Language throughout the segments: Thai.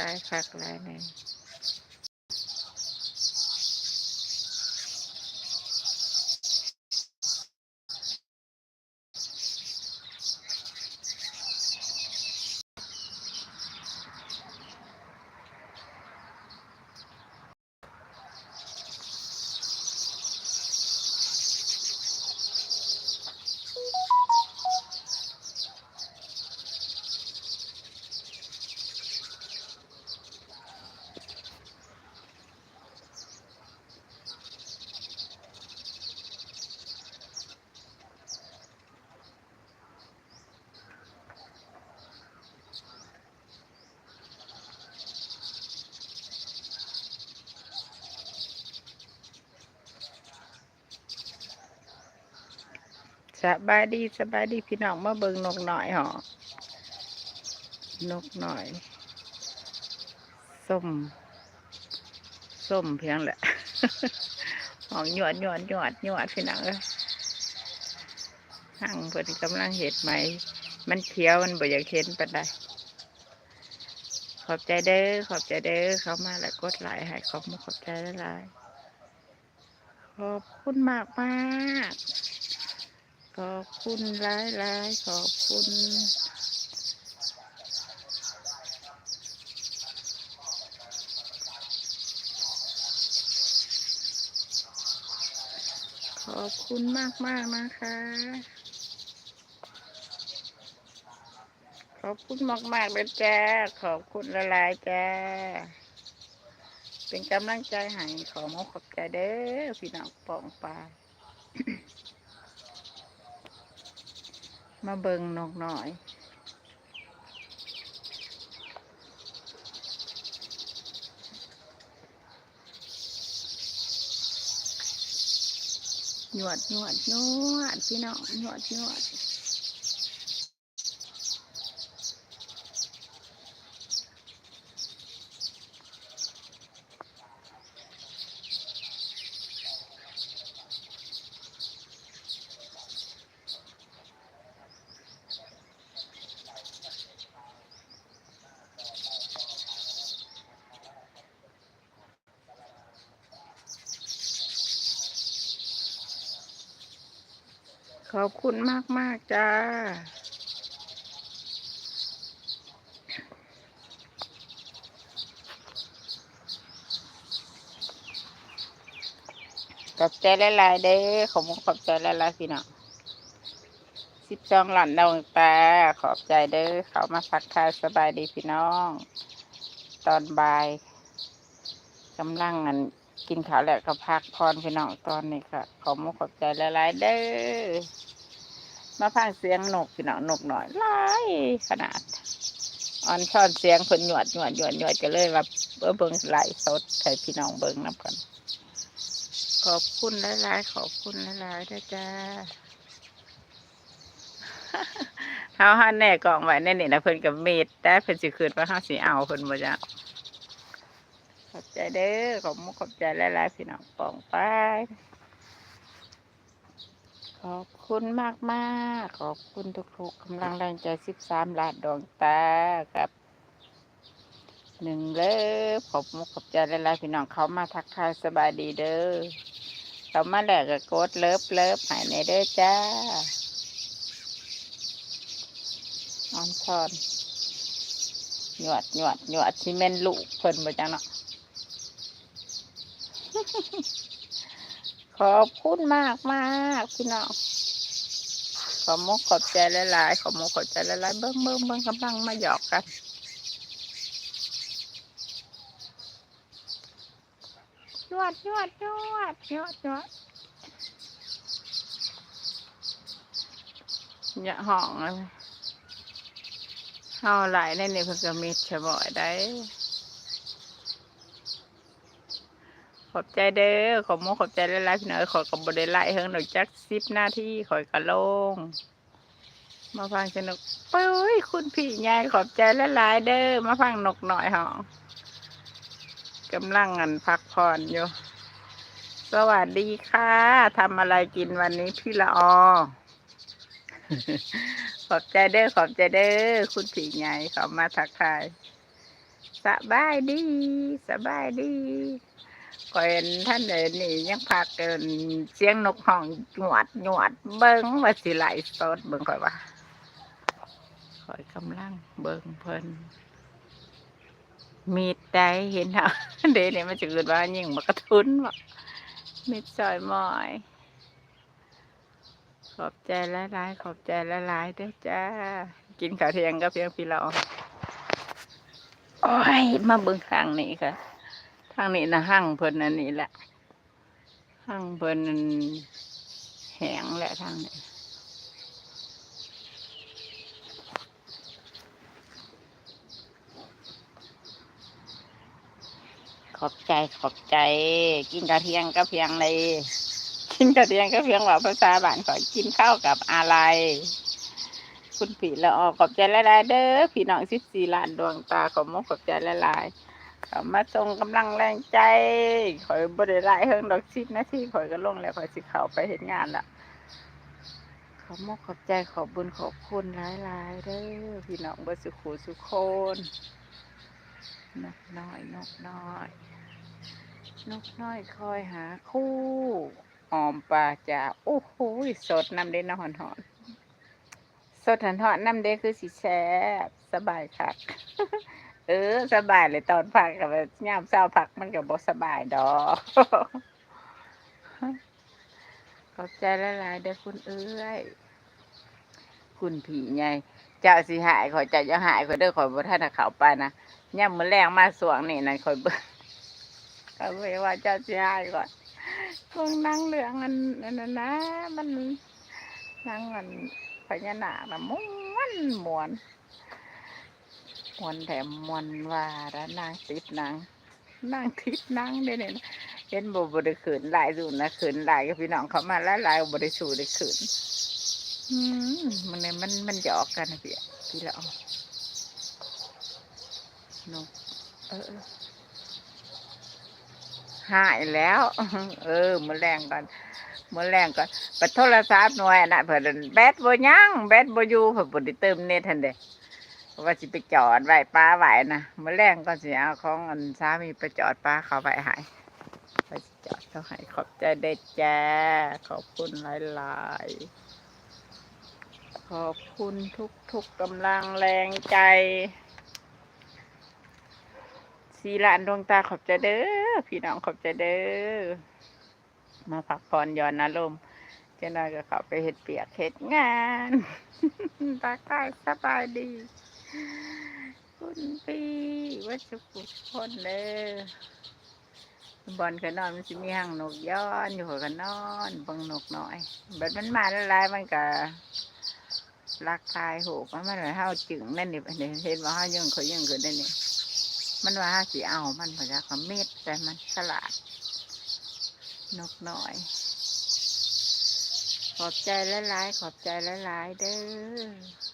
ลายคักหลายแน่ สบายดีสบายดีพี่น้องมาเบิ่งนกหน่อยหอนกหน่อยส้มส้มเพียงแหละหอมหยวดหยวดหยวดหยวดพี่น้องเอ้ยหั่งเพิ่นกำลังเห็ดไหม มันเขียวมันบ่อยากเห็นปานใดขอบใจเด้อขอบใจเด้อเขามาแล้วกดไลค์ให้ขอบมาขอบใจหลายขอบคุณมากมาก ขอบคุณหลายหลายๆขอบคุณขอบคุณมากมากๆนะคะ ขอบคุณมากมากๆเลยจ้า ขอบคุณละลายจ้า เป็นกำลังใจให้ขอมขอบใจเด้อพี่น้องปองปลาย มาเบิงนกหน่อยหยวดหยวดหยวดพี่น้องหยวดหยวด ขอบคุณมากมากจ้า ขอบใจหลายๆเด้ขอบคุณขอบใจหลายๆพี่น้องสิบสองหลันดาวตาขอบใจเด้อเขามาพักทายสบายดีพี่น้อง ตอนบ่ายกำลังอันกินข้าวแล้วก็พักพรพี่น้องตอนนี้ค่ะ ขอบคุณขอบใจหลายๆเด้อ มาพังเสียงนกพี่น้องนกหน่อยหลายขนาดอ่อนช้อนเสียงคนหยวดหยวดหยวดหยวดก็เลยว่าเบิ่งเบิ่งไหลสดให้พี่น้องเบิ่งนับกันขอบคุณหลายๆขอบคุณหลายๆด้วยจ้าเฮาหันแน่กล่องไว้แน่นี่นะเพิ่นกับเม็ดแต่เพิ่นสิคืนว่าเฮาสิเอาเพิ่นบ่จ้ะขอบใจเด้อขอบมุกขอบใจหลายๆพี่น้องปองไป ขอบคุณมากมากขอบคุณทุกๆกำลังแรงใจ13ล้านดวงตากับหนึ่งเลิฟขอบมุกขอบใจหลายๆพี่น้องเขามาทักทายสบายดีเด้อเขามาแหล้วก็กดเลิฟเลิฟหายในเด้อจ้าออนชอนหยวดหยวดหยวดซีเมนลูกเพิ่นมาจังเนาะ ขอบคุณมากมากพี่น้องขอมกขอบใจหลายๆขอมกขอบใจหลายๆเบิ้งเบิ้งเบิ้งกำลังมาหยอกกันหยวดหยวดหยวดหยวดหยวดอย่าห้องเลยเฮาหลายในนี่เพิ่นก็มีเฉบ่อยได้ ขอบใจเด้อขอบมขอบใจหลายๆพี่น้องขอยก็บ่ได้ไล่เฮิงดอกจัก10นาที่ขอยก็ลง มาฟังสนุกเป้ยคุณพี่ใหญ่ขอบใจหลายๆเด้อมาฟังนกหน่อยหองกำลังงันพักผ่อนอยู่ สวัสดีค่ะทำอะไรกินวันนี้พี่ละออขอบใจเด้อขอบใจเด้อคุณผีใหญ่เขามาทักทายสบายดีสบายดี ก่อยเห็นท่านเดินนี่ยังพักเกินเสียงนกห้องหยวดหยวดเบิ้งว่าสิไหลฟ์สดเบิ้งก่อยว่าก่อยกำลังเบิ้งเพิ่นมีดได้เห็นเหรอเดี๋ยวนี้มันจะเกิดว่ายิ่งมากระทุนวะมีดซอยมอย ขอบใจหลายขอบใจหลายเด้อจ้า กินข้าวเที่ยงก็เพียงพี่เราโอ้ย มาเบิ่งทางนี้ค่ะ ทางนี้นะห้างเพิ่นอันนี้แหละห้างเพิ่นแหงแหละทางนี้ขอบใจขอบใจ กินกระเทียงก็เพียงเลยกินกระเทียงก็เพียงว่าภาษาบ้านขอกินข้าวกับอะไรคุณผีละออขอบใจละลายๆเด้อพี่น้องสิบสี่ล้านดวงตาขอมกขอบใจละลาย เขามาส่งกำลังแรงใจขอยบริไลายเฮิงดอกชิดนาที่ขอยก็ลงแล้วขอยสิเข้าไปเห็นงานละขอมกขอบใจขอบบุญขอบคุณหลายๆเด้อพี่น้องบสุขูสุขคนนกน้อยนกน้อยนกน้อยคอยหาคู่ออมปลาจ่าโอ้โหสดน้ำเด้นหอนหอนสดหันหอนน้ำเด้คือสิแซ่บสบายคัก ออสบายเลยตอนพักกับยามเช้าพักมันก็บ่สบายดอกขอบใจหลายเด้อคุณเอ้ยคุณผีไงเจ้าสิหายขอเจ้าจะหายขอเด้อขอยบ่ทันเขาไปนะย่ำมือแรงมาสวงนี่นั่นขอยเบิ่งก็เวว่าเจ้าสิหายก่อนเบิ่งนั่งเรื่องอันนั้นนะนะมันนั่งอันพญานาคน่ะม่วนม่วน มวนแถมมวนว่าแล้วนางติดนังนางติดนังเด้เนี่ยเห็นบ่บ่ได้ขืนหลายสูนนะขืนหลายกับพี่น้องเขามาหลายหลายบ่ได้สู้ได้ขืนอืมมันเนี่ยมันมันหยอกกันนะพี่พี่ละออนกเออหายแล้ว เออมือแรงก่อนมือแรงก่อนไปโทรศัพท์หน่วยนะเผื่อแบตบ่ยังแบตบ่อยู่เผื่อบ่ได้เติมเน็ตทันเด้ เพราะว่าสิไปจอดไว้ป้าไว้นะมื่อแรงก่อนสิเอาของอันสามีไปจอดป้าเขาไว้หายไปจอดเขาให้ขอบใจได้จ้าขอบคุณหลายๆ ขอบคุณทุกๆกำลังแรงใจสีลานดวงตาขอบใจเด้อพี่น้องขอบใจเด้อมาพักผ่อนย่อนอารมณ์เจ้าน้อยก็เข้าไปเฮ็ดเปียกเฮ็ดงานตาใกล้สบายดี คุณพี่วัชกุลคนเด้อบอลก็นอนมันสิมีห้างนกย้อนอยู่หัวก็นอนบังนกน้อยแบัดมันมาละลายมันก็รักทายหูมันมันเหมือนเฮาจึงนั่นนี่เห็นว่าเฮายังเขายังเกิดได้นี่มันว่าสิเอามันพยาเขาเม็ดแต่มันฉลาด นกน้อย ขอบใจหลายๆขอบใจหลายๆเด้อ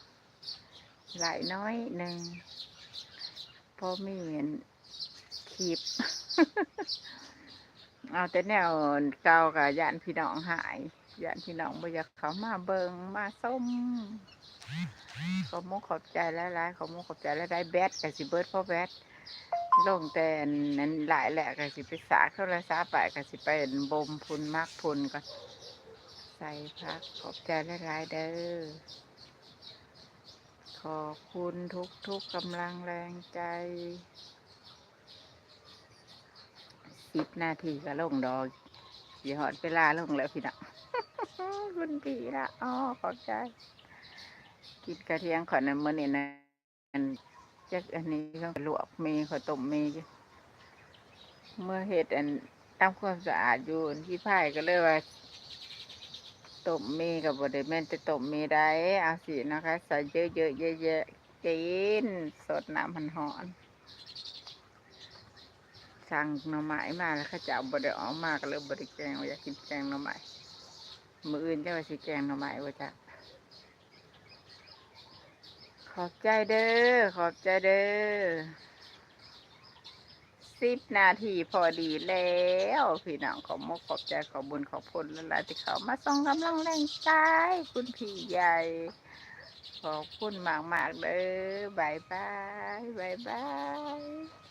หลายน้อยหนึ่งพอมีเห็นคลิปเอาแต่แนวเก่ากับยานพี่น้องหายยานพี่น้องบ่อยากเขามาเบิงมาส้มขอมุกขอบใจหลายๆขอมุกขอบใจหลายๆแบทกับสิเบิร์ดพ่อแบทลงแต่นั้นหลายแหละก็สิไปสาโทรศัพท์ไปก็สิไปบ่มพุนมักพุนก็ใส่พักขอบใจหลายๆเด้อ ขอบคุณทุกทุกๆกำลังแรงใจสิบนาทีก็ลงดอกสีหอดเวลาลงแล้วพี่น้องคุณพี่ละอ๋อขอบใจกินกระเทียงขอนำมือนี่ยนะอันจักอันนี้ก็ลวกมีข้าวต้มมีเมื่อเห็ดอันทำความสะอาดอยู่อันที่พ่ายก็เลยว่า ต้มมีกับบไดแม่นจะต้มมีได้เอาสินะคะใส่เยอะๆเยอะๆกินสดน้ำมันหอนสั่งหน่อไม้มาแล้วเขาจะเอาบดออกมากเลยบดแกงอยากกินแกงหน่อไม้มืออื่นจะว่าสิแกงหน่อไม้ว่าจะขอบใจเด้อขอบใจเด้อ สิบนาทีพอดีแล้ว พี่น้องขอมกขอบใจขอบุญขอบคุณและลาที่เขามาส่งกำลังแรงใจคุณพี่ใหญ่ ขอบคุณมากมากๆเลยบายบายบายบาย